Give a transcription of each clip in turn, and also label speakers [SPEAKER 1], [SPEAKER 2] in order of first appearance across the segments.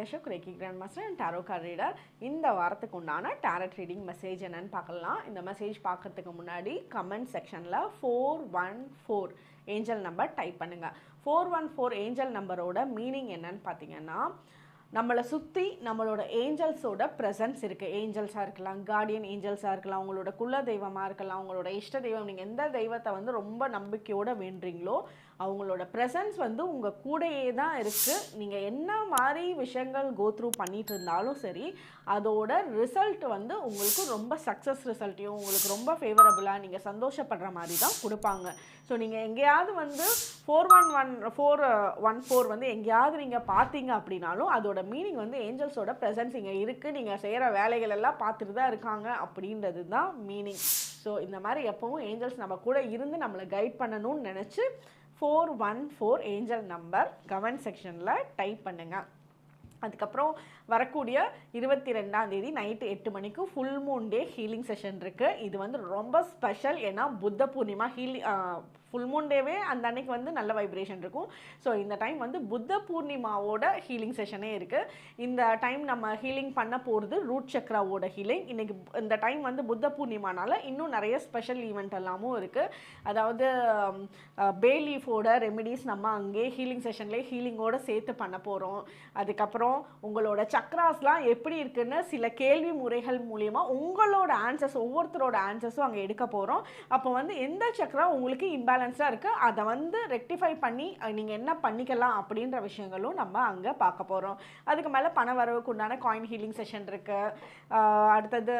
[SPEAKER 1] வணக்கம் நான் reiki grand master and tarot card reader இந்த வாரத்துக்கு உண்டான டேரட் ரீடிங் மெசேஜ் என்னன்னு பார்க்கலாம். இந்த மெசேஜ் பார்க்கறதுக்கு முன்னாடி கமெண்ட் செக்ஷனில் four one four angel number type பண்ணுங்கள் ஃபோர் ஒன் ஃபோர் ஏஞ்சல் நம்பரோட மீனிங் என்னன்னு பார்த்தீங்கன்னா நம்மளை சுற்றி நம்மளோட ஏஞ்சல்ஸோட ப்ரெசன்ஸ் இருக்குது ஏஞ்சல்ஸாக இருக்கலாம் கார்டியன் ஏஞ்சல்ஸாக இருக்கலாம் அவங்களோட குல தெய்வமாக இருக்கலாம் அவங்களோட இஷ்ட தெய்வம். நீங்கள் எந்த தெய்வத்தை வந்து ரொம்ப நம்பிக்கையோடு வேண்டுறீங்களோ அவங்களோட ப்ரெசன்ஸ் வந்து உங்கள் கூடயே தான் இருக்குது நீங்கள் என்ன மாதிரி விஷயங்கள் கோத்ரூ பண்ணிட்டு இருந்தாலும் சரி அதோட ரிசல்ட் வந்து உங்களுக்கு ரொம்ப சக்ஸஸ் ரிசல்ட்டையும் உங்களுக்கு ரொம்ப ஃபேவரபுளாக நீங்கள் சந்தோஷப்படுற மாதிரி தான் கொடுப்பாங்க. ஸோ நீங்கள் எங்கேயாவது வந்து four one one four one four வந்து எங்கேயாவது நீங்கள் பார்த்தீங்க அப்படின்னாலும் அதோட மீனிங் வந்து ஏஞ்சல்ஸோட ப்ரெசன்ஸ் இங்கே இருக்குது நீங்கள் செய்கிற வேலைகள் எல்லாம் பார்த்துட்டு தான் இருக்காங்க அப்படின்றது தான் மீனிங் ஸோ இந்த மாதிரி எப்பவும் ஏஞ்சல்ஸ் நம்ம கூட இருந்து நம்மளை கைட் பண்ணணும்னு நினச்சி four one four angel number comment செக்ஷனில் டைப் பண்ணுங்கள் அதுக்கப்புறம் வரக்கூடிய இருபத்தி ரெண்டாம் தேதி நைட்டு எட்டு மணிக்கு full moon day healing session இருக்குது இது வந்து ரொம்ப ஸ்பெஷல் ஏன்னா Buddha Purnima Healy full Moon டேவே அந்த அன்னைக்கு வந்து நல்ல வைப்ரேஷன் இருக்கும். ஸோ இந்த டைம் வந்து புத்த பூர்ணிமாவோட ஹீலிங் செஷனே இருக்குது இந்த டைம் நம்ம ஹீலிங் பண்ண போகிறது ரூட் சக்ராவோட ஹீலிங் இன்றைக்கி இந்த டைம் வந்து புத்த பூர்ணிமானால் இன்னும் நிறைய ஸ்பெஷல் ஈவெண்ட் எல்லாமும் இருக்குது அதாவது பே லீஃபோட ரெமிடிஸ் நம்ம அங்கேயே ஹீலிங் செஷன்லேயே ஹீலிங்கோட சேர்த்து பண்ண போகிறோம் அதுக்கப்புறம் உங்களோட சக்ராஸ்லாம் எப்படி இருக்குன்னு சில கேள்வி முறைகள் மூலயமா உங்களோட ஆன்சர்ஸ் ஒவ்வொருத்தரோட ஆன்சர்ஸும் அங்கே எடுக்க போகிறோம் அப்போ வந்து எந்த சக்ரா உங்களுக்கு இம்பேலன்ஸாக இருக்குது அதை வந்து ரெக்டிஃபை பண்ணி நீங்கள் என்ன பண்ணிக்கலாம் அப்படின்ற விஷயங்களும் நம்ம அங்கே பார்க்க போகிறோம் அதுக்கு மேலே பண வரவுக்கு உண்டான காயின் ஹீலிங் செஷன் இருக்குது அடுத்தது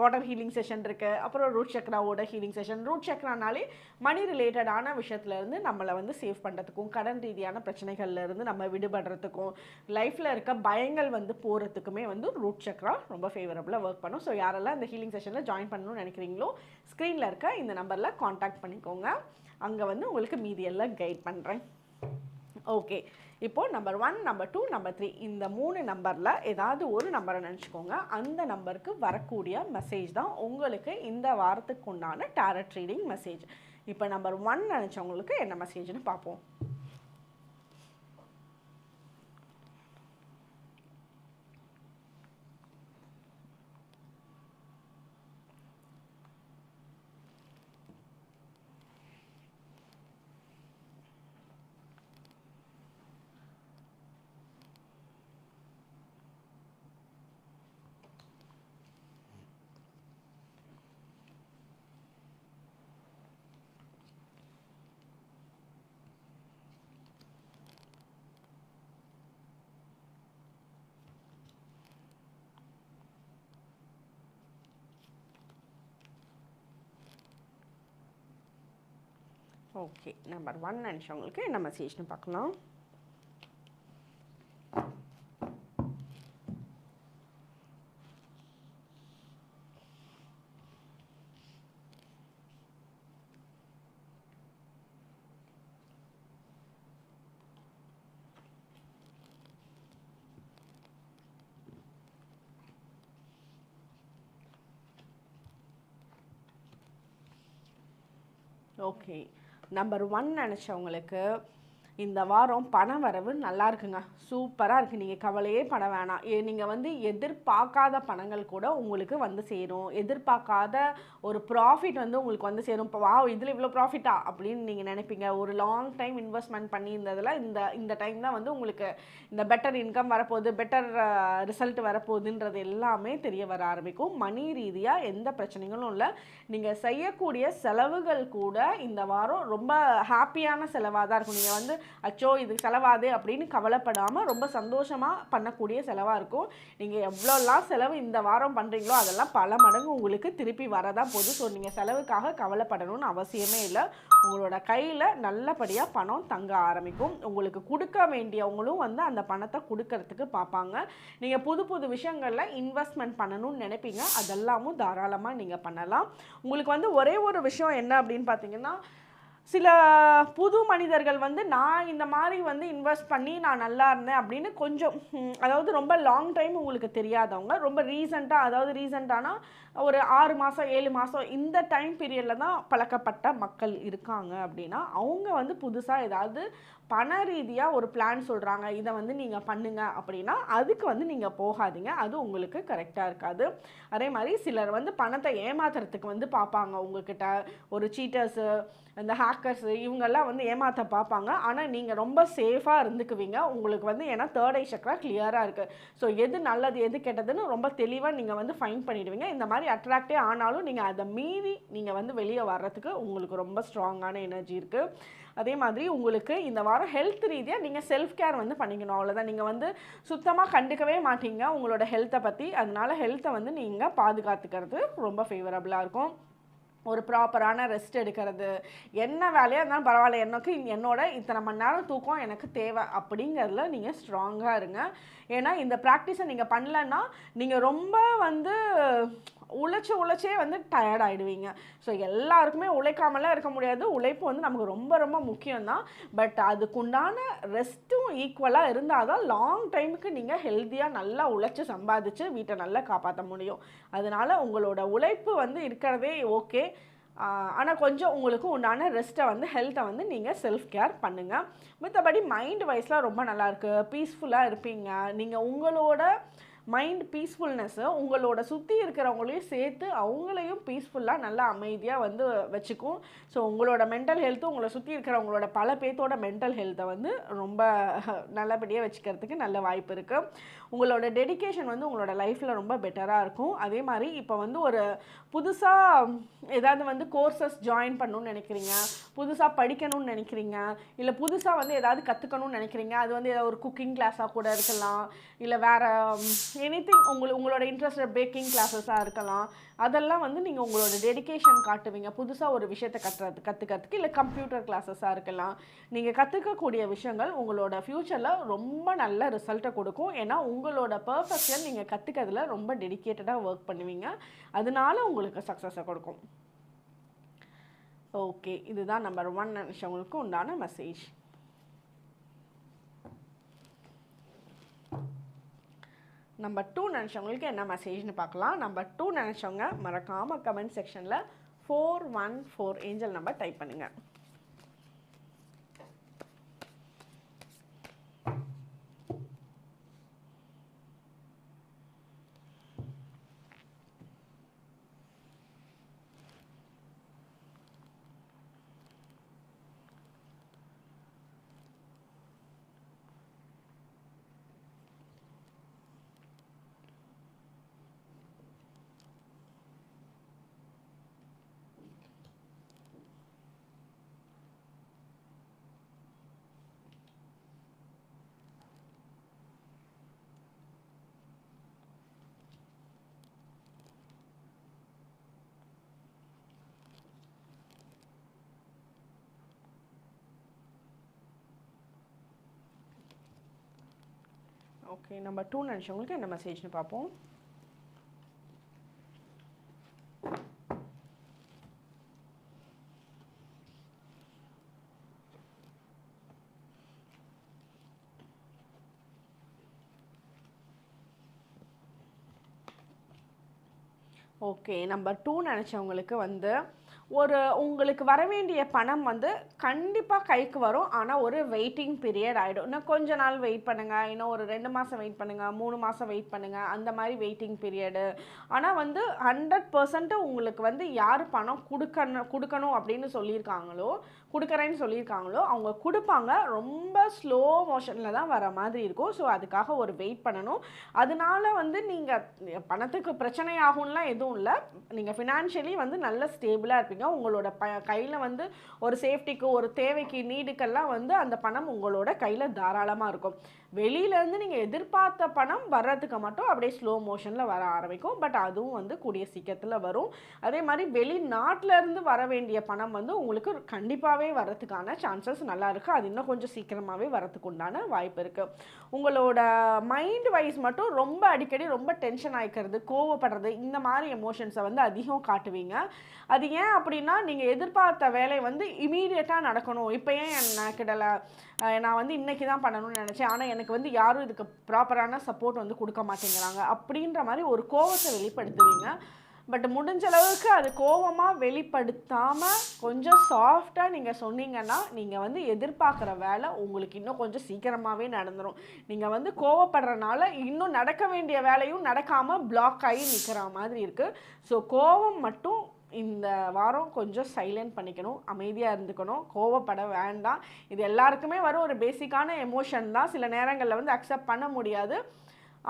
[SPEAKER 1] வாட்டர் ஹீலிங் செஷன் இருக்குது அப்புறம் ரூட் சக்ராவோட ஹீலிங் செஷன் ரூட் சக்ரானாலே மணி ரிலேட்டடான விஷயத்துலேருந்து நம்மளை வந்து சேவ் பண்ணுறதுக்கும் கடன் ரீதியான பிரச்சனைகள்ல இருந்து நம்ம விடுபடுறதுக்கும் லைஃப்பில் இருக்க பயங்கள் வந்து போகிறதுக்குமே வந்து ரூட் சக்ரா ரொம்ப ஃபேவரபுளாக ஒர்க் பண்ணும். ஸோ யாரெல்லாம் இந்த ஹீலிங் செஷனில் ஜாயின் பண்ணணும்னு நினைக்கிறீங்களோ ஸ்க்ரீனில் இருக்க இந்த நம்பரில் காண்டாக்ட் பண்ணிக்கோங்க. அங்கே வந்து உங்களுக்கு மீதி எல்லாம் கைட் பண்ணுறேன் ஓகே இப்போது number one number two number three இந்த மூணு நம்பரில் ஏதாவது ஒரு நம்பரை நினச்சிக்கோங்க. அந்த நம்பருக்கு வரக்கூடிய மெசேஜ் தான் உங்களுக்கு இந்த வாரத்துக்கு உண்டான டேரட் ரீடிங் மெசேஜ் இப்போ நம்பர் ஒன் நினச்சவங்களுக்கு என்ன மெசேஜ்னு பார்ப்போம். ஓகே நம்பர் ஒன் நினச்சவங்களுக்கு என்ன மெசேஜ்னு பார்க்கலாம் ஓகே நம்பர் ஒன் நினச்சவங்களுக்கு இந்த வாரம் பண வரவு நல்லா இருக்குங்க. சூப்பராக இருக்குது நீங்கள் கவலையே பண வேணாம். ஏ நீங்கள் வந்து எதிர்பார்க்காத பணங்கள் கூட உங்களுக்கு வந்து சேரும். எதிர்பார்க்காத ஒரு ப்ராஃபிட் வந்து உங்களுக்கு வந்து சேரும். இப்போ வா இதில் இவ்வளோ ப்ராஃபிட்டா அப்படின்னு நீங்கள் நினைப்பீங்க. ஒரு லாங் டைம் இன்வெஸ்ட்மெண்ட் பண்ணியிருந்ததில் இந்த இந்த டைம் தான் வந்து உங்களுக்கு இந்த பெட்டர் இன்கம் வரப்போகுது பெட்டர் ரிசல்ட் வரப்போகுதுன்றது எல்லாமே தெரிய வர ஆரம்பிக்கும். மணி ரீதியாக எந்த பிரச்சனைகளும் இல்லை. நீங்கள் செய்யக்கூடிய செலவுகள் கூட இந்த வாரம் ரொம்ப ஹாப்பியான செலவாக தான் இருக்கும். நீங்கள் வந்து அச்சோ இது செலவாது அப்படின்னு கவலைப்படாமல் ரொம்ப சந்தோஷமாக பண்ணக்கூடிய செலவாக இருக்கும். நீங்கள் எவ்வளோலாம் செலவு இந்த வாரம் பண்ணுறீங்களோ அதெல்லாம் பல மடங்கு உங்களுக்கு திருப்பி வரதான் போகுது. ஸோ நீங்கள் செலவுக்காக கவலைப்படணும்னு அவசியமே இல்லை. உங்களோட கையில் நல்லபடியாக பணம் தங்க ஆரம்பிக்கும். உங்களுக்கு கொடுக்க வேண்டியவங்களும் வந்து அந்த பணத்தை கொடுக்கறதுக்கு பார்ப்பாங்க. நீங்கள் புது புது விஷயங்களில் இன்வெஸ்ட்மெண்ட் பண்ணணும்னு நினைப்பீங்க. அதெல்லாமும் தாராளமாக நீங்கள் பண்ணலாம். உங்களுக்கு வந்து ஒரே ஒரு விஷயம் என்ன அப்படின்னு பார்த்தீங்கன்னா சில புது மனிதர்கள் வந்து நான் இந்த மாதிரி வந்து இன்வெஸ்ட் பண்ணி நான் நல்லா இருந்தேன் அப்படின்னு கொஞ்சம் அதாவது ரொம்ப லாங் டைம் உங்களுக்கு தெரியாதவங்க ரொம்ப ரீசண்டாக அதாவது ரீசண்டானா ஒரு ஆறு மாதம் ஏழு மாதம் இந்த டைம் பீரியடில் தான் பழக்கப்பட்ட மக்கள் இருக்காங்க அப்படின்னா அவங்க வந்து புதுசாக ஏதாவது பண ரீதியாக ஒரு பிளான் சொல்கிறாங்க இதை வந்து நீங்கள் பண்ணுங்க அப்படின்னா அதுக்கு வந்து நீங்கள் போகாதீங்க அது உங்களுக்கு கரெக்டாக இருக்காது. அதே மாதிரி சிலர் வந்து பணத்தை ஏமாத்துறதுக்கு வந்து பார்ப்பாங்க உங்ககிட்ட. ஒரு சீட்டர்ஸு இந்த ஹேக்கர்ஸ் இவங்கெல்லாம் வந்து ஏமாற்ற பார்ப்பாங்க. ஆனால் நீங்கள் ரொம்ப சேஃபாக இருந்துக்குவீங்க. உங்களுக்கு வந்து ஏன்னா தேர்ட் ஐ சக்கரா கிளியராக இருக்குது ஸோ எது நல்லது எது கெட்டதுன்னு ரொம்ப தெளிவாக நீங்கள் வந்து ஃபைன் பண்ணிடுவீங்க. இந்த மாதிரி அட்ராக்டே ஆனாலும் நீங்கள் அதை மீறி நீங்கள் வந்து வெளியே வர்றதுக்கு உங்களுக்கு ரொம்ப ஸ்ட்ராங்கான எனர்ஜி இருக்குது அதே மாதிரி உங்களுக்கு இந்த வாரம் ஹெல்த் ரீதியாக நீங்கள் செல்ஃப் கேர் வந்து பண்ணிக்கணும். அவ்வளோதான் நீங்கள் வந்து சுத்தமாக கண்டுக்கவே மாட்டீங்க உங்களோட ஹெல்த்தை பற்றி அதனால ஹெல்த்தை வந்து நீங்கள் பாதுகாத்துக்கிறது ரொம்ப ஃபேவரபுளாக இருக்கும். ஒரு ப்ராப்பரான ரெஸ்ட் எடுக்கிறது. என்ன வேலையாக இருந்தாலும் பரவாயில்ல எனக்கு என்னோட இத்தனை மணி நேரம் தூக்கம் எனக்கு தேவை அப்படிங்கிறதுல நீங்கள் ஸ்ட்ராங்காக இருங்க. ஏன்னா இந்த ப்ராக்டிஸை நீங்கள் பண்ணலன்னா நீங்கள் ரொம்ப வந்து உழைச்சி உழைச்சே வந்து டயர்ட் ஆகிடுவீங்க ஸோ எல்லாருக்குமே உழைக்காமலாம் இருக்க முடியாது. உழைப்பு வந்து நமக்கு ரொம்ப ரொம்ப முக்கியம்தான். பட் அதுக்குண்டான ரெஸ்ட்டும் ஈக்குவலாக இருந்தால் தான் லாங் டைமுக்கு நீங்கள் ஹெல்த்தியாக நல்லா உழைச்சி சம்பாதிச்சு வீட்டை நல்லா காப்பாற்ற முடியும். அதனால உங்களோட உழைப்பு வந்து இருக்கிறதே ஓகே ஆனால் கொஞ்சம் உங்களுக்கு உண்டான ரெஸ்ட்டை வந்து ஹெல்த்தை வந்து நீங்கள் செல்ஃப் கேர் பண்ணுங்கள் மற்றபடி மைண்ட் வைஸ்லாம் ரொம்ப நல்லாயிருக்கு பீஸ்ஃபுல்லாக இருப்பீங்க. நீங்கள் உங்களோட மைண்ட் பீஸ்ஃபுல்னஸ்ஸு உங்களோட சுற்றி இருக்கிறவங்களையும் சேர்த்து அவங்களையும் பீஸ்ஃபுல்லாக நல்லா அமைதியாக வந்து வச்சுக்கும். ஸோ உங்களோட மென்டல் ஹெல்த்தும் உங்களை சுற்றி இருக்கிறவங்களோட பல பேர்த்தோட மென்டல் ஹெல்த்தை வந்து ரொம்ப நல்லபடியாக வச்சுக்கிறதுக்கு நல்ல வாய்ப்பு இருக்குது உங்களோட டெடிகேஷன் வந்து உங்களோட லைஃப்பில் ரொம்ப பெட்டராக இருக்கும். அதே மாதிரி இப்போ வந்து ஒரு புதுசாக ஏதாவது வந்து கோர்சஸ் ஜாயின் பண்ணணும்னு நினைக்கிறீங்க? புதுசாக படிக்கணும்னு நினைக்கிறீங்க? இல்லை புதுசாக வந்து ஏதாவது கற்றுக்கணும்னு நினைக்கிறீங்க? அது வந்து ஏதாவது ஒரு குக்கிங் கிளாஸாக கூட இருக்கலாம். இல்லை வேறு எனி திங் உங்கள் உங்களோட இன்ட்ரெஸ்ட் பேக்கிங் கிளாஸஸாக இருக்கலாம். அதெல்லாம் வந்து நீங்கள் உங்களோட டெடிகேஷன் காட்டுவீங்க. புதுசாக ஒரு விஷயத்தை கற்றுறது கற்றுக்கிறதுக்கு இல்லை கம்ப்யூட்டர் கிளாஸஸாக இருக்கலாம். நீங்கள் கற்றுக்கக்கூடிய விஷயங்கள் உங்களோட ஃப்யூச்சரில் ரொம்ப நல்ல ரிசல்ட்டை கொடுக்கும். ஏன்னா உங்களோட பர்ஃபெக்ஷன் நீங்கள் கற்றுக்கிறதுல ரொம்ப டெடிக்கேட்டடாக ஒர்க் பண்ணுவீங்க. அதனால உங்களுக்கு சக்ஸஸை கொடுக்கும். ஓகே இதுதான் நம்பர் ஒன் நிமிஷங்களுக்கு உண்டான மெசேஜ் நம்பர் டூ நினச்சவங்களுக்கு என்ன மெசேஜ்னு பார்க்கலாம். நம்பர் டூ நினச்சவங்க மறக்காமல் கமெண்ட் செக்ஷனில் four one four angel number type பண்ணுங்கள் ஓகே நம்பர் டூ நினச்சவங்களுக்கு என்ன மெசேஜ்னு பார்ப்போம். ஓகே நம்பர் டூ நினச்சவங்களுக்கு வந்து ஒரு உங்களுக்கு வர வேண்டிய பணம் வந்து கண்டிப்பாக கைக்கு வரும். ஆனால் ஒரு வெயிட்டிங் பீரியட் ஆகிடும் இன்னும் கொஞ்ச நாள் வெயிட் பண்ணுங்கள் இன்னும் ஒரு ரெண்டு மாதம் வெயிட் பண்ணுங்கள் மூணு மாதம் வெயிட் பண்ணுங்கள் அந்த மாதிரி வெயிட்டிங் பீரியடு ஆனால் வந்து ஹண்ட்ரட் பர்சன்ட்டு உங்களுக்கு வந்து யார் பணம் கொடுக்கணும் கொடுக்கணும் அப்படின்னு சொல்லியிருக்காங்களோ கொடுக்குறேன்னு சொல்லியிருக்காங்களோ அவங்க கொடுப்பாங்க. ரொம்ப ஸ்லோ மோஷனில் தான் வர மாதிரி இருக்கும். ஸோ அதுக்காக ஒரு வெயிட் பண்ணணும். அதனால வந்து நீங்கள் பணத்துக்கு பிரச்சனை ஆகும்லாம் எதுவும் இல்லை. நீங்கள் ஃபினான்ஷியலி வந்து நல்ல ஸ்டேபிளாக இருப்பீங்க. உங்களோட ப கையில் வந்து ஒரு சேஃப்டிக்கு ஒரு தேவைக்கு நீடுக்கெல்லாம் வந்து அந்த பணம் உங்களோட கையில் தாராளமாக இருக்கும். வெளியிலேருந்து நீங்கள் எதிர்பார்த்த பணம் வர்றதுக்கு மட்டும் அப்படியே ஸ்லோ மோஷனில் வர ஆரம்பிக்கும். பட் அதுவும் வந்து கூடிய சீக்கிரத்தில் வரும். அதே மாதிரி வெளிநாட்டிலேருந்து வர வேண்டிய பணம் வந்து உங்களுக்கு கண்டிப்பாகவே வரதுக்கான சான்சஸ் நல்லா இருக்குது அது இன்னும் கொஞ்சம் சீக்கிரமாகவே வரதுக்கு உண்டான வாய்ப்பு இருக்குது உங்களோட மைண்ட் வைஸ் மட்டும் ரொம்ப அடிக்கடி ரொம்ப டென்ஷன் ஆகிக்கிறது கோவப்படுறது இந்த மாதிரி எமோஷன்ஸை வந்து அதிகம் காட்டுவீங்க. அது ஏன் அப்படின்னா நீங்கள் எதிர்பார்த்த வேலை வந்து இமீடியட்டாக நடக்கணும். இப்போ ஏன் என்ன கிடலை? நான் வந்து இன்றைக்கி தான் பண்ணணும்னு நினச்சேன். ஆனால் எனக்கு வந்து யாரும் இதுக்கு ப்ராப்பரான சப்போர்ட் வந்து கொடுக்க மாட்டேங்கிறாங்க. அப்படின்ற மாதிரி ஒரு கோவத்தை வெளிப்படுத்துவீங்க. பட் முடிஞ்ச அளவுக்கு அது கோவமாக வெளிப்படுத்தாமல் கொஞ்சம் சாஃப்டாக நீங்கள் சொன்னீங்கன்னா நீங்கள் வந்து எதிர்பார்க்குற வேலை உங்களுக்கு இன்னும் கொஞ்சம் சீக்கிரமாகவே நடந்துடும் நீங்கள் வந்து கோவப்படுறனால இன்னும் நடக்க வேண்டிய வேலையும் நடக்காமல் பிளாக் ஆகி நிற்கிற மாதிரி இருக்குது ஸோ கோவம் மட்டும் இந்த வாரம் கொஞ்சம் சைலண்ட் பண்ணிக்கணும் அமைதியாக இருந்துக்கணும் கோவப்பட வேண்டாம். இது எல்லாருக்குமே வரும் ஒரு பேசிக்கான எமோஷன் தான். சில நேரங்களில் வந்து அக்செப்ட் பண்ண முடியாது.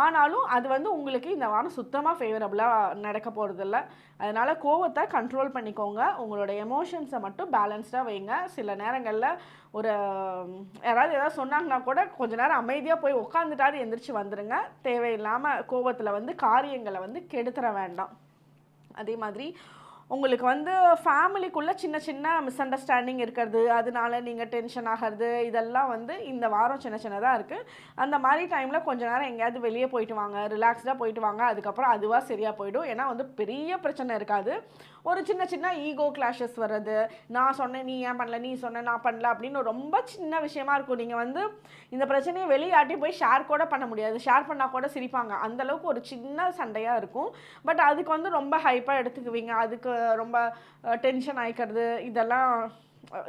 [SPEAKER 1] ஆனாலும் அது வந்து உங்களுக்கு இந்த வாரம் சுத்தமாக ஃபேவரபுளாக நடக்க போகிறதில்ல அதனால் கோவத்தை கண்ட்ரோல் பண்ணிக்கோங்க. உங்களோட எமோஷன்ஸை மட்டும் பேலன்ஸ்டாக வைங்க. சில நேரங்களில் ஒரு யாராவது ஏதாவது சொன்னாங்கன்னா கூட கொஞ்ச நேரம் அமைதியாக போய் உட்காந்துட்டாரு எந்திரிச்சு வந்துடுங்க தேவையில்லாமல் கோவத்தில் வந்து காரியங்களை வந்து கெடுத்துட வேண்டாம். அதே மாதிரி உங்களுக்கு வந்து ஃபேமிலிக்குள்ளே சின்ன சின்ன மிஸ் அண்டர்ஸ்டாண்டிங் இருக்கிறது. அதனால நீங்கள் டென்ஷன் ஆகிறது. இதெல்லாம் வந்து இந்த வாரம் சின்ன சின்னதாக இருக்குது அந்த மாதிரி டைமில் கொஞ்ச நேரம் எங்கேயாவது வெளியே போயிட்டு வாங்க. ரிலாக்ஸ்டாக போயிட்டு வாங்க. அதுக்கப்புறம் அதுவாக சரியாக போயிடும். ஏன்னா வந்து பெரிய பிரச்சனை இருக்காது. ஒரு சின்ன சின்ன ஈகோ கிளாஷஸ் வர்றது நான் சொன்னேன் நீ ஏன் பண்ணல நீ சொன்ன நான் பண்ணல அப்படின்னு ரொம்ப சின்ன விஷயமா இருக்கும். நீங்கள் வந்து இந்த பிரச்சனையை வெளியாட்டி போய் ஷேர் கூட பண்ண முடியாது. ஷேர் பண்ணால் கூட சிரிப்பாங்க. அந்தளவுக்கு ஒரு சின்ன சண்டையாக இருக்கும். பட் அதுக்கு வந்து ரொம்ப ஹைப்பாக எடுத்துக்குவீங்க. அதுக்கு ரொம்ப டென்ஷன் ஆயிக்கிறது. இதெல்லாம்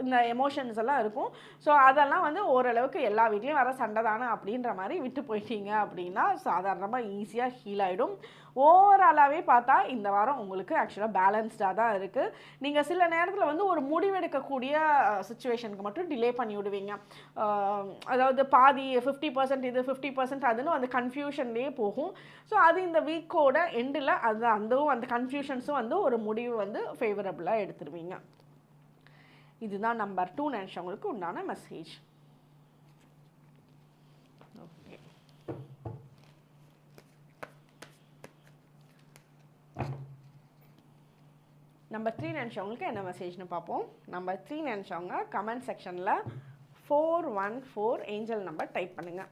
[SPEAKER 1] இந்த எமோஷன்ஸ் எல்லாம் இருக்கும். ஸோ அதெல்லாம் வந்து ஓரளவுக்கு எல்லா வீட்லேயும் வர சண்டை தானே அப்படின்ற மாதிரி விட்டு போயிட்டீங்க அப்படின்னா சாதாரணமாக ஈஸியாக ஹீல் ஆகிடும் ஓவராலாகவே பார்த்தா இந்த வாரம் உங்களுக்கு ஆக்சுவலாக பேலன்ஸ்டாக தான் இருக்குது நீங்கள் சில நேரத்தில் வந்து ஒரு முடிவெடுக்கக்கூடிய சுச்சுவேஷனுக்கு மட்டும் டிலே பண்ணி விடுவீங்க. அதாவது பாதி ஃபிஃப்டி பர்சன்ட் இது ஃபிஃப்டி பர்சன்ட் அதுன்னு அந்த கன்ஃபியூஷன்லேயே போகும். ஸோ அது இந்த வீக்கோட எண்டில் அது அந்தவும் அந்த கன்ஃபியூஷன்ஸும் வந்து ஒரு முடிவு வந்து ஃபேவரபுளாக எடுத்துருவீங்க. இதுதான் நம்பர் டூ நினச்சவங்களுக்கு உண்டான மெசேஜ் ஓகே நம்பர் த்ரீ நினச்சவங்களுக்கு என்ன மெசேஜ்னு பார்ப்போம். நம்பர் த்ரீ நினச்சவங்க கமெண்ட் செக்ஷனில் four one four angel number type பண்ணுங்கள்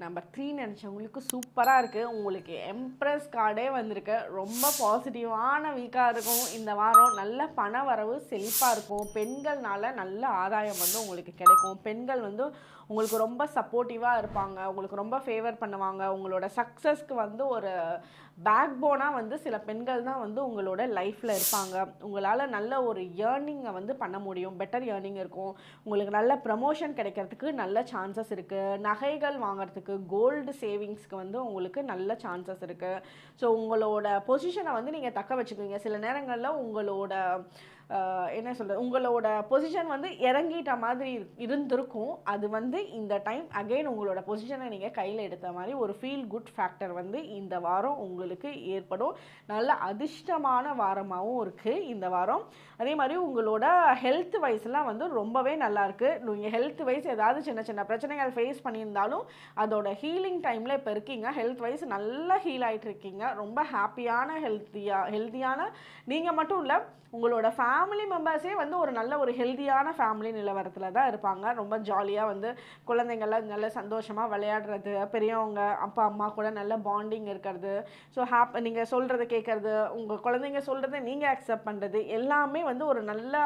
[SPEAKER 1] நம்பர் த்ரீ நினச்சவங்களுக்கு சூப்பராக இருக்குது உங்களுக்கு எம்ப்ரஸ் கார்டே வந்திருக்கு. ரொம்ப பாசிட்டிவான வீக்காக இருக்கும். இந்த வாரம் நல்ல பண வரவு செழிப்பாக இருக்கும். பெண்கள்னால நல்ல ஆதாயம் வந்து உங்களுக்கு கிடைக்கும். பெண்கள் வந்து உங்களுக்கு ரொம்ப சப்போர்ட்டிவாக இருப்பாங்க. உங்களுக்கு ரொம்ப ஃபேவர் பண்ணுவாங்க. உங்களோட சக்ஸஸ்க்கு வந்து ஒரு பேக் போனாக வந்து சில பெண்கள் தான் வந்து உங்களோட லைஃப்பில் இருப்பாங்க. உங்களால் நல்ல ஒரு ஏர்னிங்கை வந்து பண்ண முடியும். பெட்டர் ஏர்னிங் இருக்கும். உங்களுக்கு நல்ல ப்ரமோஷன் கிடைக்கிறதுக்கு நல்ல சான்சஸ் இருக்குது நகைகள் வாங்குறதுக்கு கோல்டு சேவிங்ஸ்க்கு வந்து உங்களுக்கு நல்ல சான்சஸ் இருக்குது ஸோ உங்களோட பொசிஷனை வந்து நீங்கள் தக்க வச்சுக்குவீங்க. சில நேரங்களில் உங்களோட என்ன சொல்கிறது உங்களோட பொசிஷன் வந்து இறங்கிட்ட மாதிரி இரு- இருந்திருக்கும். அது வந்து இந்த டைம் அகைன் உங்களோட பொசிஷனை நீங்கள் கையில் எடுத்த மாதிரி ஒரு ஃபீல் குட் ஃபேக்டர் வந்து இந்த வாரம் உங்களுக்கு ஏற்படும். நல்ல அதிர்ஷ்டமான வாரமாகவும் இருக்குது இந்த வாரம். அதே மாதிரி உங்களோட ஹெல்த் வைஸ்லாம் வந்து ரொம்பவே நல்லாயிருக்கு நீங்கள் ஹெல்த் வைஸ் ஏதாவது சின்ன சின்ன பிரச்சனைகள் ஃபேஸ் பண்ணியிருந்தாலும் அதோட ஹீலிங் டைமில் இப்போ இருக்கீங்க. ஹெல்த் வைஸ் நல்லா ஹீல் ஆகிட்டு இருக்கீங்க. ரொம்ப ஹாப்பியான ஹெல்த்தியாக ஹெல்த்தியான நீங்கள் மட்டும் இல்லை உங்களோட ஃபேமிலி மெம்பர்ஸே வந்து ஒரு நல்ல ஒரு ஹெல்த்தியான ஃபேமிலி நிலவரத்தில் தான் இருப்பாங்க. ரொம்ப ஜாலியாக வந்து குழந்தைங்கள்லாம் நல்ல சந்தோஷமாக விளையாடுறது பெரியவங்க அப்பா அம்மா கூட நல்ல பாண்டிங் இருக்கிறது. ஸோ ஹாப் நீங்கள் சொல்கிறத கேட்குறது உங்கள் குழந்தைங்க சொல்கிறத நீங்கள் அக்செப்ட் பண்ணுறது எல்லாமே வந்து ஒரு நல்ல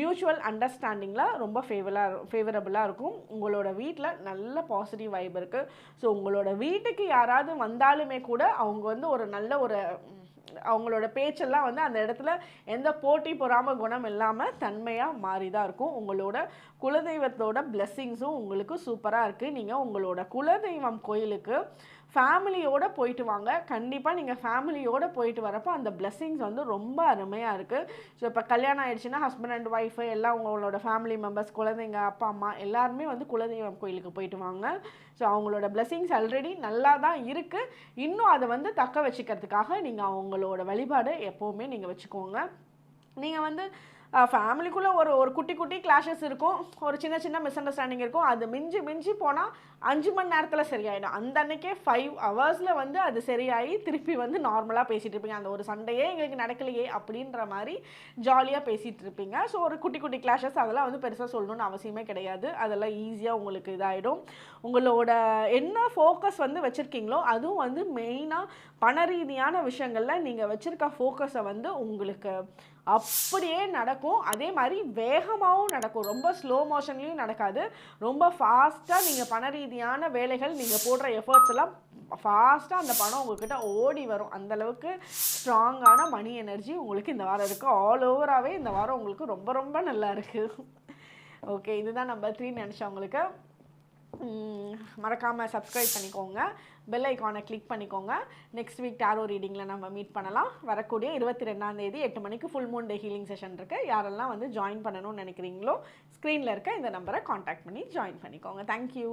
[SPEAKER 1] மியூச்சுவல் அண்டர்ஸ்டாண்டிங்கில் ரொம்ப ஃபேவலாக ஃபேவரபுளாக இருக்கும். உங்களோட வீட்டில் நல்ல பாசிட்டிவ் வைப் இருக்குது ஸோ உங்களோட வீட்டுக்கு யாராவது வந்தாலுமே கூட அவங்க வந்து ஒரு நல்ல ஒரு அவங்களோட பேச்செல்லாம் வந்து அந்த இடத்துல எந்த போட்டி பொறாம குணம் இல்லாமல் தன்மையாக மாறி தான் இருக்கும். உங்களோட குலதெய்வத்தோட பிளெஸ்ஸிங்ஸும் உங்களுக்கு சூப்பராக இருக்குது நீங்கள் உங்களோட குலதெய்வம் கோயிலுக்கு ஃபேமிலியோடு போயிட்டு வாங்க. கண்டிப்பாக நீங்கள் ஃபேமிலியோடு போயிட்டு வரப்போ அந்த blessings வந்து ரொம்ப அருமையாக இருக்குது ஸோ இப்போ கல்யாணம் ஆகிடுச்சுன்னா ஹஸ்பண்ட் அண்ட் ஒய்ஃபு எல்லாம் உங்களோட ஃபேமிலி மெம்பர்ஸ் குழந்தைங்க அப்பா அம்மா எல்லாருமே வந்து குலதெய்வம் கோயிலுக்கு போயிட்டு வாங்க. ஸோ அவங்களோட blessings ஆல்ரெடி நல்லா தான் இருக்குது இன்னும் அதை வந்து தக்க வச்சுக்கிறதுக்காக நீங்கள் அவங்களோட வழிபாடு எப்போவுமே நீங்கள் வச்சுக்கோங்க. நீங்கள் வந்து ஃபேமிலிக்குள்ளே ஒரு ஒரு குட்டி குட்டி கிளாஷஸ் இருக்கும். ஒரு சின்ன சின்ன மிஸ் அண்டர்ஸ்டாண்டிங் இருக்கும். அது மிஞ்சி மிஞ்சி போனால் அஞ்சு மணி நேரத்தில் சரியாயிடும். அந்த அன்னைக்கே ஃபைவ் ஹவர்ஸில் வந்து அது சரியாகி திருப்பி வந்து நார்மலாக பேசிகிட்டு இருப்பீங்க. அந்த ஒரு சண்டையே எங்களுக்கு நடக்கலையே அப்படின்ற மாதிரி ஜாலியாக பேசிகிட்டு இருப்பீங்க. ஸோ ஒரு குட்டி குட்டி கிளாஷஸ் அதெல்லாம் வந்து பெருசாக சொல்லணும்னு அவசியமே கிடையாது. அதெல்லாம் ஈஸியாக உங்களுக்கு இதாகிடும் உங்களோட என்ன ஃபோக்கஸ் வந்து வச்சுருக்கீங்களோ அதுவும் வந்து மெயினாக பண ரீதியான விஷயங்களில் நீங்கள் வச்சுருக்க ஃபோக்கஸை வந்து உங்களுக்கு அப்படியே நடக்கும். அதே மாதிரி வேகமாகவும் நடக்கும். ரொம்ப ஸ்லோ மோஷன்லேயும் நடக்காது. ரொம்ப ஃபாஸ்ட்டாக நீங்கள் பண ரீதியான வேலைகள் நீங்கள் போடுற எஃபர்ட்ஸ் எல்லாம் ஃபாஸ்ட்டாக அந்த பணம் உங்கள்கிட்ட ஓடி வரும். அந்தளவுக்கு ஸ்ட்ராங்கான மணி எனர்ஜி உங்களுக்கு இந்த வாரம் இருக்குது ஆல் ஓவராகவே இந்த வாரம் உங்களுக்கு ரொம்ப ரொம்ப நல்லா இருக்குது ஓகே இதுதான் நம்பர் த்ரீ நினச்சவங்களுக்கு. மறக்காமல் சப்ஸ்கிரைப் பண்ணிக்கோங்க. பெல் ஐக்கானை கிளிக் பண்ணிக்கோங்க. நெக்ஸ்ட் வீக் டேரோ ரீடிங்கில் நம்ம மீட் பண்ணலாம். வரக்கூடிய இருபத்தி ரெண்டாந்தேதி எட்டு மணிக்கு full moon day healing session இருக்குது யாரெல்லாம் வந்து ஜாயின் பண்ணணும்னு நினைக்கிறீங்களோ ஸ்க்ரீனில் இருக்க இந்த நம்பரை காண்டாக்ட் பண்ணி ஜாயின் பண்ணிக்கோங்க. தேங்க்யூ